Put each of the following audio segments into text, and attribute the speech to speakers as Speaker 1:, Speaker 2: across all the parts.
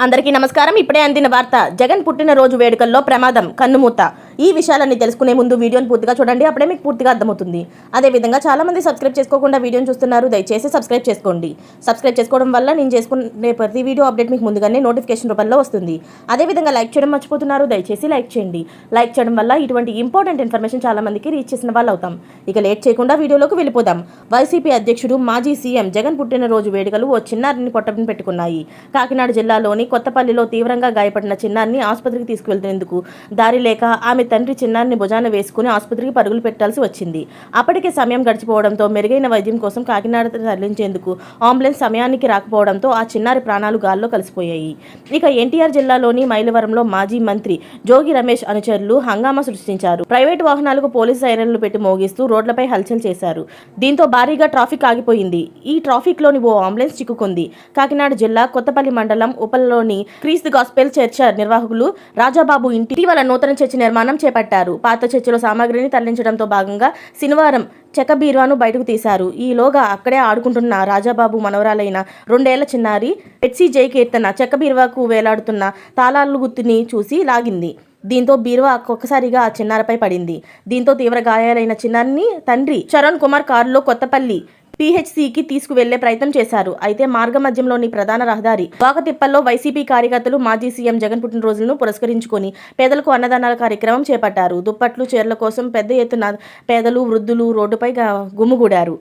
Speaker 1: అందరికీ నమస్కారం. ఇప్పుడే అందిన వార్త జగన్ పుట్టినరోజు వేడుకల్లో ప్రమాదం కన్నుమూత. ఈ విషయాలన్నీ తెలుసుకునే ముందు వీడియోని పూర్తిగా చూడండి అప్పుడే మీకు పూర్తిగా అర్థమవుతుంది. అదేవిధంగా చాలామంది సబ్స్క్రైబ్ చేసుకోకుండా వీడియోని చూస్తున్నారు దయచేసి సబ్స్క్రైబ్ చేసుకోండి. సబ్స్క్రైబ్ చేసుకోవడం వల్ల నేను చేసుకునే ప్రతి వీడియో అప్డేట్ మీకు ముందుగానే నోటిఫికేషన్ రూపంలో వస్తుంది. అదేవిధంగా లైక్ చేయడం మర్చిపోతున్నారు దయచేసి లైక్ చేయండి. లైక్ చేయడం వల్ల ఇటువంటి ఇంపార్టెంట్ ఇన్ఫర్మేషన్ చాలామందికి రీచ్ చేసిన వాళ్ళు అవుతాం ఇక లేట్ చేయకుండా వీడియోలోకి వెళ్ళిపోదాం. వైసీపీ అధ్యక్షుడు మాజీ సీఎం జగన్ పుట్టినరోజు వేడుకలు ఓ చిన్నారిని పొట్టని పెట్టుకున్నాయి. కాకినాడ జిల్లాలోని కొత్తపల్లిలో తీవ్రంగా గాయపడిన చిన్నారిని ఆసుపత్రికి తీసుకువెళ్తున్నందుకు దారి లేక ఆమె తండ్రి చిన్నారిని భుజాన వేసుకుని ఆసుపత్రికి పరుగులు పెట్టాల్సి వచ్చింది. అప్పటికే సమయం గడిచిపోవడంతో మెరుగైన వైద్యం కోసం కాకినాడ తరలించేందుకు అంబులెన్స్ సమయానికి రాకపోవడంతో ఆ చిన్నారి ప్రాణాలు గాల్లో కలిసిపోయాయి. ఇక ఎన్టీఆర్ జిల్లాలోని మైలవరంలో మాజీ మంత్రి జోగి రమేష్ అనుచరులు హంగామా సృష్టించారు. ప్రైవేటు వాహనాలకు పోలీసు సైరన్లు పెట్టి మోగిస్తూ రోడ్లపై హల్చల్ చేశారు. దీంతో భారీగా ట్రాఫిక్ ఆగిపోయింది. ఈ ట్రాఫిక్లోని ఓ అంబులెన్స్ చిక్కుకుంది. కాకినాడ జిల్లా కొత్తపల్లి మండలం ఉపల్లోని క్రీస్తు గాస్పెల్ చర్చ నిర్వాహకులు రాజాబాబు ఇంటి ఇటీవల నూతన చర్చి నిర్మాణం చేపట్టారు. పాత చర్చిలో సామాగ్రిని తరలించడంతో భాగంగా శనివారం చెక్క బీరువాను బయటకు తీశారు. ఈలోగా అక్కడే ఆడుకుంటున్న రాజాబాబు మనవరాలైన రెండేళ్ళ చిన్నారి ఎట్సీ జై కీర్తన చెక్క బీరువాకు వేలాడుతున్న తాళాలు గుర్తుని చూసి లాగింది. దీంతో బీరువా ఒక్కసారిగా ఆ చిన్నారిపై పడింది. దీంతో తీవ్ర గాయాలైన చిన్నారిని తండ్రి చరణ్ కుమార్ కారులో కొత్తపల్లి పీహెచ్సికి తీసుకువెళ్ళే ప్రయత్నం చేశారు. అయితే మార్గ మధ్యంలోని ప్రధాన రహదారి వాకతిప్పల్లో వైసీపీ కార్యకర్తలు మాజీ సీఎం జగన్ పుట్టినరోజులను పురస్కరించుకొని పేదలకు అన్నదానాల కార్యక్రమం చేపట్టారు. దుప్పట్లు చీరల కోసం పెద్ద ఎత్తున పేదలు వృద్ధులు రోడ్డుపై గుమ్ముగూడారు.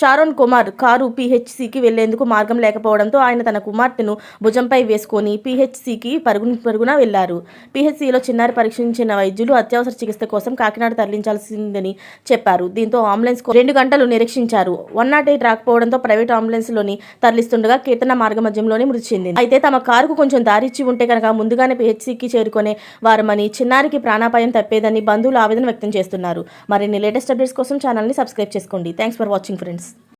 Speaker 1: షారోన్ కుమార్ కారు పీహెచ్సికి వెళ్ళేందుకు మార్గం లేకపోవడంతో ఆయన తన కుమార్తెను భుజంపై వేసుకొని పీహెచ్సికి పరుగున పరుగున వెళ్ళారు. పీహెచ్సిలో చిన్నారి పరీక్షించిన వైద్యులు అత్యవసర చికిత్స కోసం కాకినాడ తరలించాల్సిందని చెప్పారు. దీంతో అంబులెన్స్ రెండు గంటలు నిరీక్షించారు. వన్ నాట్ ఎయిట్ రాకపోవడంతో ప్రైవేట్ అంబులెన్స్లోని తరలిస్తుండగా కీర్తన మార్గ మధ్యంలోనే మృతి చెందింది. అయితే తమ కారుకు కొంచెం దారిచ్చి ఉంటే కనుక ముందుగానే పీహెచ్సికి చేరుకునే వారమని చిన్నారికి ప్రాణాపాయం తప్పేదని బంధువులు ఆవేదన వ్యక్తం చేస్తున్నారు. మరిన్ని లేటెస్ట్ అప్డేట్స్ కోసం ఛానల్ని సబ్స్క్రైబ్ చేసుకోండి. Thanks for watching friends